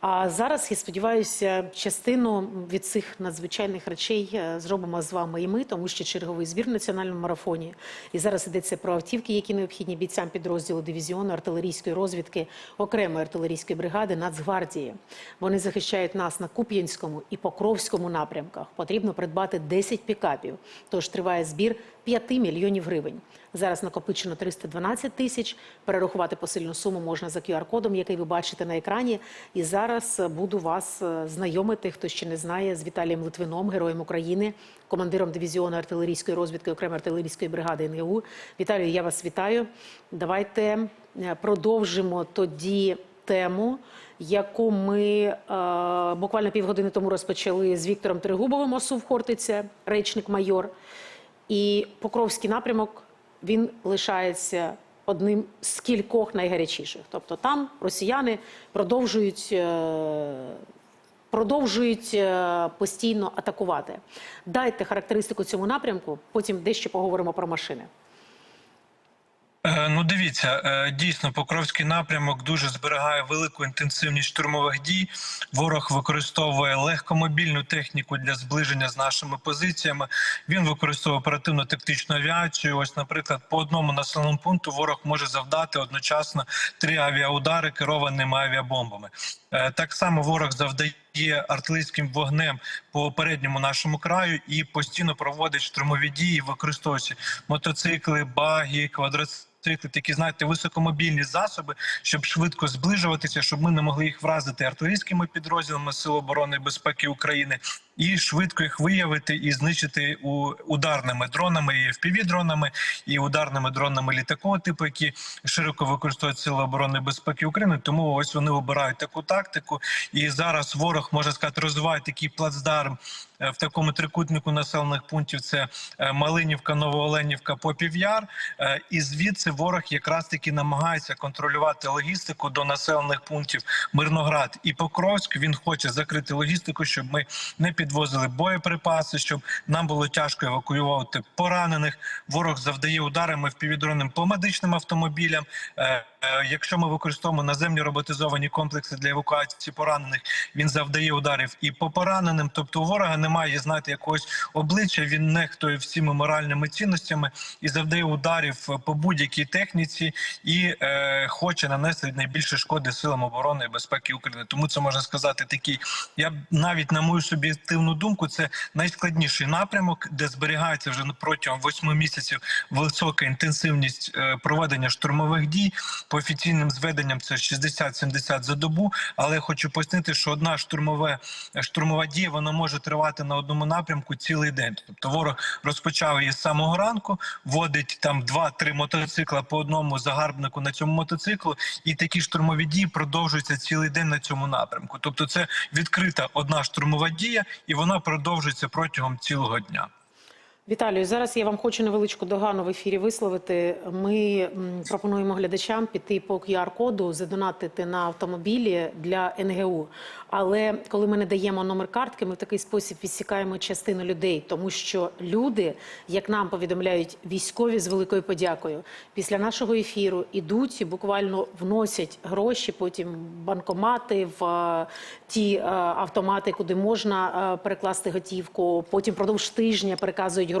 А зараз я сподіваюся, частину від цих надзвичайних речей е, зробимо з вами і ми, тому що черговий збір в національному марафоні. І зараз йдеться про автівки, які необхідні бійцям підрозділу дивізіону артилерійської розвідки, окремої артилерійської бригади Нацгвардії. Вони захищають нас на Куп'янському і Покровському напрямках. Потрібно придбати 10 пікапів. Тож триває збір 5 мільйонів гривень. Зараз накопичено 312 тисяч. Перерахувати посильну суму можна за QR-кодом, який ви бачите на екрані. І зараз е, буду вас е, знайомити, хто ще не знає, з Віталієм Литвином, героєм України, командиром дивізіону артилерійської розвідки окремої артилерійської бригади НГУ. Віталію, я вас вітаю. Давайте е, продовжимо тоді тему. Яку ми е, буквально півгодини тому розпочали з Віктором Тригубовим, ОСУВ Хортиця, речник майор. І Покровський напрямок він лишається одним з кількох найгарячіших. Тобто там росіяни продовжують. е, Продовжують е, постійно атакувати. Дайте характеристику цьому напрямку, потім дещо поговоримо про машини. Е, Ну, дивіться, е, дійсно, Покровський напрямок дуже зберігає велику інтенсивність штурмових дій. Ворог використовує легкомобільну техніку для зближення з нашими позиціями. Він використовує оперативно-тактичну авіацію. Ось, наприклад, по одному населеному пункту ворог може завдати одночасно три авіаудари керованими авіабомбами. Е, Так само ворог завдає артилерійським вогнем по передньому нашому краю і постійно проводить штурмові дії, використовуючи мотоцикли, баги, квадроцикли. Такі знаєте, високомобільні засоби, щоб швидко зближуватися, щоб ми не могли їх вразити артилерійськими підрозділами Сил оборони і безпеки України, і швидко їх виявити і знищити у ударними дронами, і FPV-дронами, і ударними дронами літакового типу, які широко використовують Сили оборони безпеки України. Тому ось вони обирають таку тактику. І зараз ворог може сказати, розвиває такий плацдарм е, в такому трикутнику населених пунктів. Це е, Малинівка, Новооленівка, Попів'яр. Е, І звідси ворог якраз таки намагається контролювати логістику до населених пунктів Мирноград і Покровськ. Він хоче закрити логістику, щоб ми не підвозили боєприпаси, щоб нам було тяжко евакуювати поранених. Ворог завдає ударами в по медичним автомобілям. Е, Якщо ми використовуємо наземні роботизовані комплекси для евакуації поранених, він завдає ударів і по пораненим. Тобто у ворога немає знаєте, якогось обличчя. Він нехтує всіми моральними цінностями і завдає ударів по будь-якій техніці і е, хоче нанести найбільше шкоди силам оборони і безпеки України. Тому це можна сказати такий. Я навіть на мою суб'єктивну думку, це найскладніший напрямок, де зберігається вже протягом восьми місяців висока інтенсивність е, проведення штурмових дій. По офіційним зведенням це 60-70 за добу. Але я хочу пояснити, що одна штурмова штурмова дія вона може тривати на одному напрямку цілий день. Тобто ворог розпочав її з самого ранку, водить там 2-3 мотоцикла по одному загарбнику на цьому мотоциклу, і такі штурмові дії продовжуються цілий день на цьому напрямку. Тобто, це відкрита одна штурмова дія, і вона продовжується протягом цілого дня. Віталію, зараз я вам хочу невеличку догану в ефірі висловити. Ми пропонуємо глядачам піти по QR-коду, задонатити на автомобілі для НГУ. Але коли ми не даємо номер картки, ми в такий спосіб відсікаємо частину людей, тому що люди, як нам повідомляють військові з великою подякою, після нашого ефіру ідуть і буквально вносять гроші, потім банкомати в ті автомати, куди можна перекласти готівку. Потім продовж тижня переказують гроші.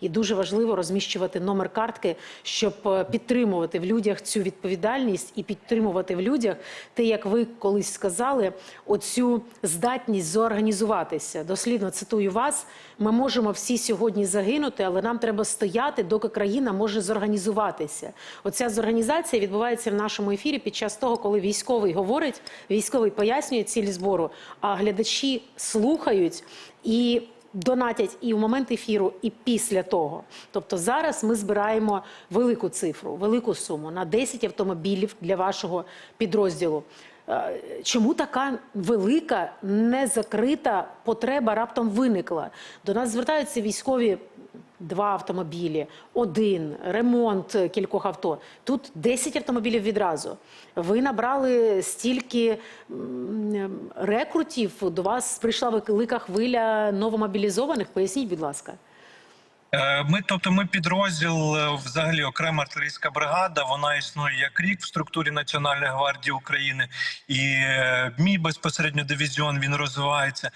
І дуже важливо розміщувати номер картки, щоб е, підтримувати в людях цю відповідальність і підтримувати в людях те, як ви колись сказали, оцю здатність зорганізуватися. Дослідно цитую вас: ми можемо всі сьогодні загинути, але нам треба стояти, доки країна може зорганізуватися. Оця зорганізація відбувається в нашому ефірі під час того, коли військовий говорить, військовий пояснює ціль збору, а глядачі слухають і. Донатять і в момент ефіру, і після того. Тобто зараз ми збираємо велику цифру, велику суму на 10 автомобілів для вашого підрозділу. Е, Чому така велика незакрита потреба раптом виникла? До нас звертаються військові два автомобілі, один, ремонт кількох авто. Тут 10 автомобілів відразу. Ви набрали стільки рекрутів, до вас прийшла велика хвиля новомобілізованих. Поясніть, будь ласка. Е, Ми, тобто, ми підрозділ, е, взагалі окрема артилерійська бригада. Вона існує як рік в структурі Національної гвардії України, і е, мій безпосередньо дивізіон він розвивається.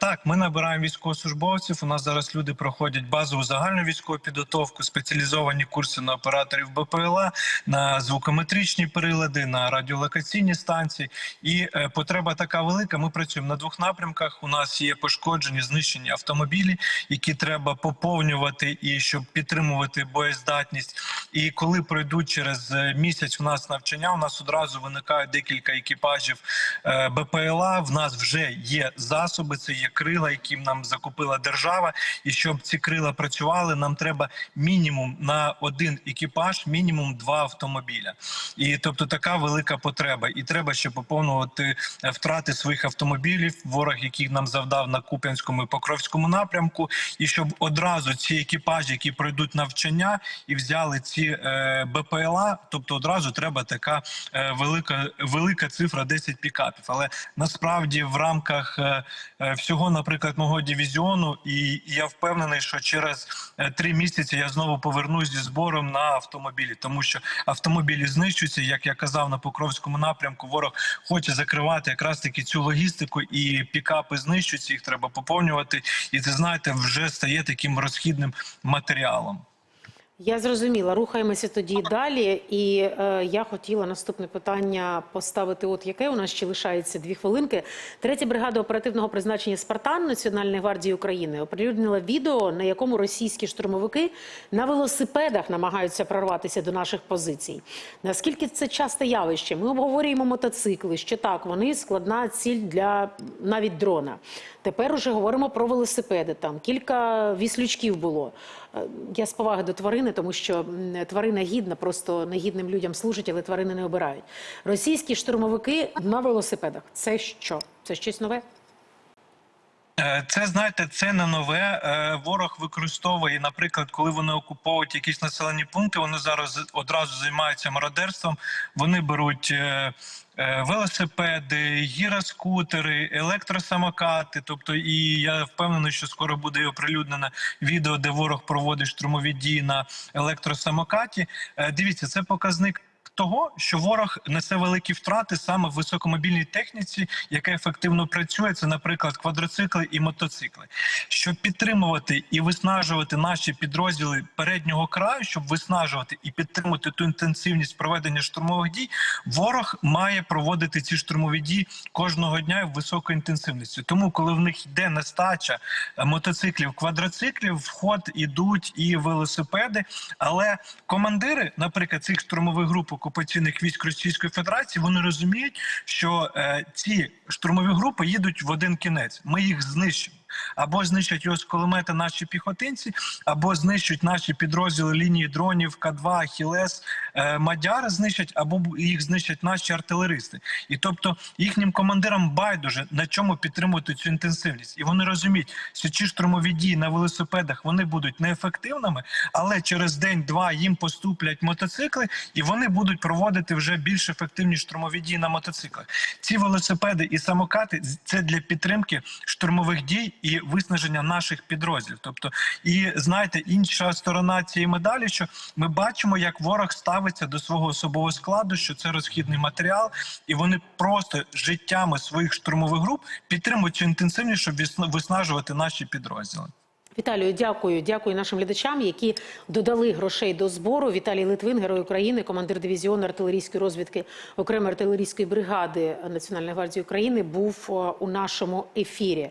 Так, ми набираємо військовослужбовців. У нас зараз люди проходять базову загальну військову підготовку, спеціалізовані курси на операторів БПЛА, на звукометричні прилади, на радіолокаційні станції. І потреба така велика. Ми працюємо на двох напрямках. У нас є пошкоджені, знищені автомобілі, які треба поповнювати і щоб підтримувати боєздатність. І коли пройдуть через е, місяць у нас навчання, у нас одразу виникають декілька екіпажів е, БПЛА. В нас вже є засоби, це є крила, які нам закупила держава. І щоб ці крила працювали, нам треба мінімум на один екіпаж, мінімум два автомобіля. І тобто така велика потреба. І треба ще поповнювати е, втрати своїх автомобілів, ворог, який нам завдав на Куп'янському і Покровському напрямку, і щоб одразу ці екіпажі, які пройдуть навчання і взяли ці е, БПЛА, тобто одразу треба така е, велика велика цифра 10 пікапів. Але насправді в рамках е, всього, наприклад, мого дивізіону, і я впевнений, що через три місяці я знову повернусь зі збором на автомобілі, тому що автомобілі знищуються. Як я казав на Покровському напрямку, ворог хоче закривати якраз таки цю логістику, і пікапи знищуються. Їх треба поповнювати. І це знаєте, вже стає таким розхідним матеріалом. Я зрозуміла. Рухаємося тоді далі. І е, я хотіла наступне питання поставити. От яке у нас ще лишається дві хвилинки. Третя бригада оперативного призначення Спартан Національної гвардії України оприлюднила відео, на якому російські штурмовики на велосипедах намагаються прорватися до наших позицій. Наскільки це часте явище? Ми обговорюємо мотоцикли. Що так, вони складна ціль для навіть дрона. Тепер уже говоримо про велосипеди. Там кілька віслючків було. Я з поваги до тварини, тому що тварина гідна, просто негідним людям служить, але тварини не обирають. Російські штурмовики на велосипедах. Це що? Це щось нове? Е, Це знаєте, це не нове. Е, Ворог використовує, наприклад, коли вони окуповують якісь населені пункти, вони зараз одразу займаються мародерством. Вони беруть е, велосипеди, гіроскутери, електросамокати. Тобто, і я впевнений, що скоро буде і оприлюднене відео, де ворог проводить штурмові дії на електросамокаті. Дивіться, це показник. Того, що ворог несе великі втрати саме в високомобільній техніці, яка ефективно працює, це, наприклад, квадроцикли і мотоцикли. Щоб підтримувати і виснажувати наші підрозділи переднього краю, щоб виснажувати і підтримувати ту інтенсивність проведення штурмових дій, ворог має проводити ці штурмові дії кожного дня в високої інтенсивності. Тому, коли в них йде нестача е, мотоциклів, квадроциклів, в ход ідуть і велосипеди. Але командири, наприклад, цих штурмових груп окупаційних військ Російської Федерації, вони розуміють, що е, ці штурмові групи їдуть в один кінець. Ми їх знищимо. Або знищать його з кулемета наші піхотинці, або знищать наші підрозділи лінії дронів К2, Ахілес, е, Мадяри знищать, або їх знищать наші артилеристи. І тобто їхнім командирам байдуже на чому підтримувати цю інтенсивність. І вони розуміють, що ці штурмові дії на велосипедах вони будуть неефективними, але через день-два їм поступлять мотоцикли, і вони будуть проводити вже більш ефективні штурмові дії на мотоциклах. Ці велосипеди і самокати це для підтримки штурмових дій і виснаження наших підрозділів. Тобто, і знаєте, інша сторона цієї медалі, що ми бачимо, як ворог ставиться до свого особового складу, що це розхідний матеріал, і вони просто життями своїх штурмових груп підтримують цю інтенсивність, щоб виснажувати наші підрозділи. Віталію, дякую. Дякую нашим глядачам, які додали грошей до збору. Віталій Литвин, герой України, командир дивізіону артилерійської розвідки окремої артилерійської бригади Національної гвардії України, був е, у нашому ефірі.